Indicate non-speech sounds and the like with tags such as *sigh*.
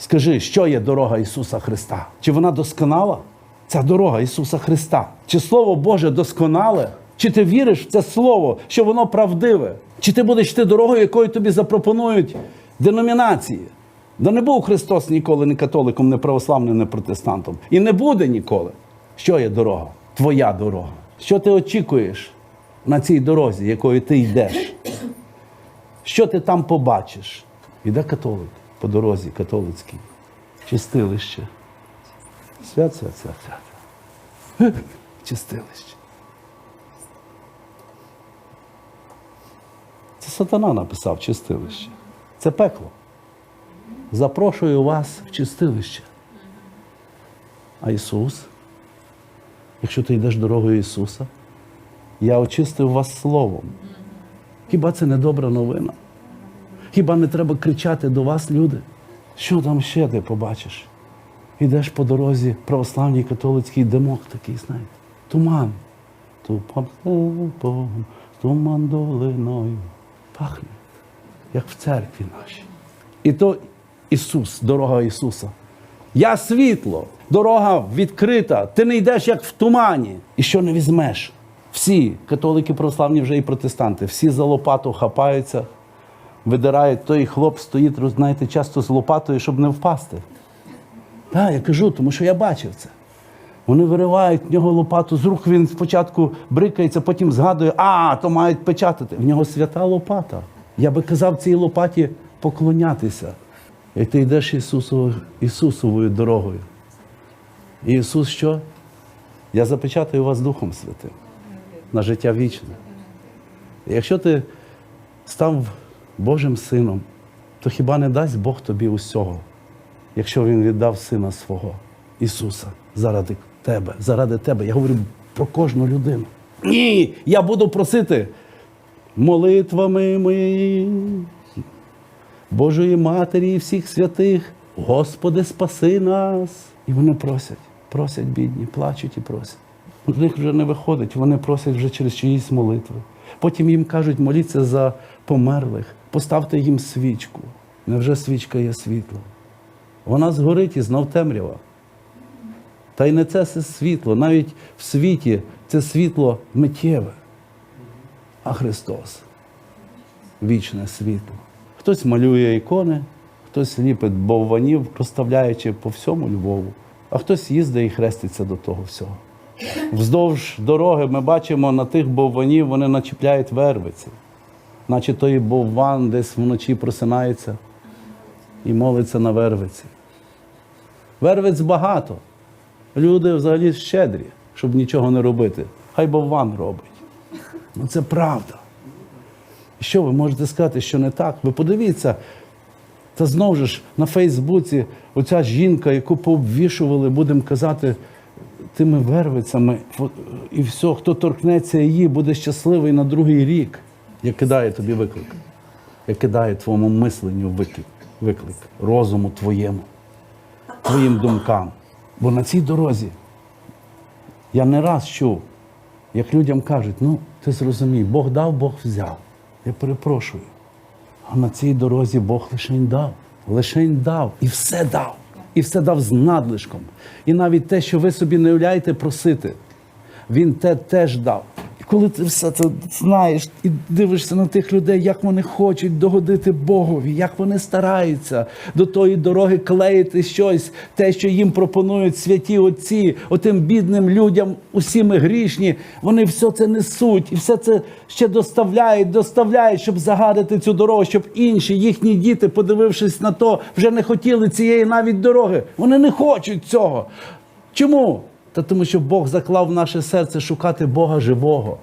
Скажи, що є дорога Ісуса Христа? Чи вона досконала? Ця дорога Ісуса Христа. Чи Слово Боже досконале? Чи ти віриш в це Слово, що воно правдиве? Чи ти будеш йти дорогою, якою тобі запропонують деномінації? Да не був Христос ніколи не католиком, не православним, не протестантом. І не буде ніколи. Що є дорога? Твоя дорога. Що ти очікуєш на цій дорозі, якою ти йдеш? Що ти там побачиш? Іде католик по дорозі католицькій. Чистилище. Свят, свят, свят, свят. *laughs* Чистилище. Це сатана написав чистилище. Це пекло. Запрошую вас в чистилище. А Ісус, якщо ти йдеш дорогою Ісуса, я очистив вас Словом. Хіба це не добра новина? Хіба не треба кричати до вас, люди? Що там ще ти побачиш? Ідеш по дорозі православній католицький димок такий, знаєте, туман. Тупам Богом, туман долиною. Пахне, як в церкві нашій. І то Ісус, дорога Ісуса. Я світло, дорога відкрита. Ти не йдеш як в тумані. І що не візьмеш? Всі католики православні вже і протестанти, всі за лопату хапаються, видирають, той хлоп стоїть, знаєте, часто з лопатою, щоб не впасти. Так, я кажу, тому що я бачив це. Вони виривають в нього лопату з рук, він спочатку брикається, потім згадує, а, то мають печатати. В нього свята лопата. Я би казав цій лопаті поклонятися. І ти йдеш Ісусовою, Ісусовою дорогою. І Ісус що? Я запечатаю вас Духом Святим на життя вічне. Якщо ти став Божим сином, то хіба не дасть Бог тобі усього, якщо Він віддав Сина свого Ісуса заради тебе, заради тебе. Я говорю про кожну людину. Ні, я буду просити молитвами моєї, Божої Матері і всіх святих, Господи, спаси нас. І вони просять, просять бідні, плачуть і просять. У них вже не виходить, вони просять вже через чиїсь молитви. Потім їм кажуть, моліться за померлих, поставте їм свічку. Невже свічка є світло? Вона згорить і знов темрява. Та й не це світло. Навіть в світі це світло миттєве. А Христос вічне світло. Хтось малює ікони, хтось ліпить бовванів, розставляючи по всьому Львову, а хтось їздить і хреститься до того всього. Вздовж дороги ми бачимо на тих бовванів вони начіпляють вервиці, наче той бовван десь вночі просинається і молиться на вервиці. Вервиць багато. Люди взагалі щедрі, щоб нічого не робити. Хай бовван робить. Ну це правда. Що ви можете сказати, що не так? Ви подивіться, та знову ж на Фейсбуці оця жінка, яку пообвішували, будемо казати, тими вервицями, і все, хто торкнеться її, буде щасливий на другий рік. Я кидаю тобі виклик. Я кидаю твоєму мисленню виклик, виклик, розуму твоєму, твоїм думкам. Бо на цій дорозі я не раз чув, як людям кажуть, ну ти зрозумій, Бог дав, Бог взяв. Я перепрошую. А на цій дорозі Бог лишень дав, лишень дав і все дав. І все дав з надлишком. І навіть те, що ви собі не уявляєте просити, він те теж дав. Коли ти все це знаєш і дивишся на тих людей, як вони хочуть догодити Богові, як вони стараються до тої дороги клеїти щось, те, що їм пропонують святі отці, отим бідним людям, усі ми грішні, вони все це несуть і все це ще доставляють, доставляють, щоб загадити цю дорогу, щоб інші їхні діти, подивившись на то, вже не хотіли цієї навіть дороги. Вони не хочуть цього. Чому? Та тому, що Бог заклав в наше серце шукати Бога живого.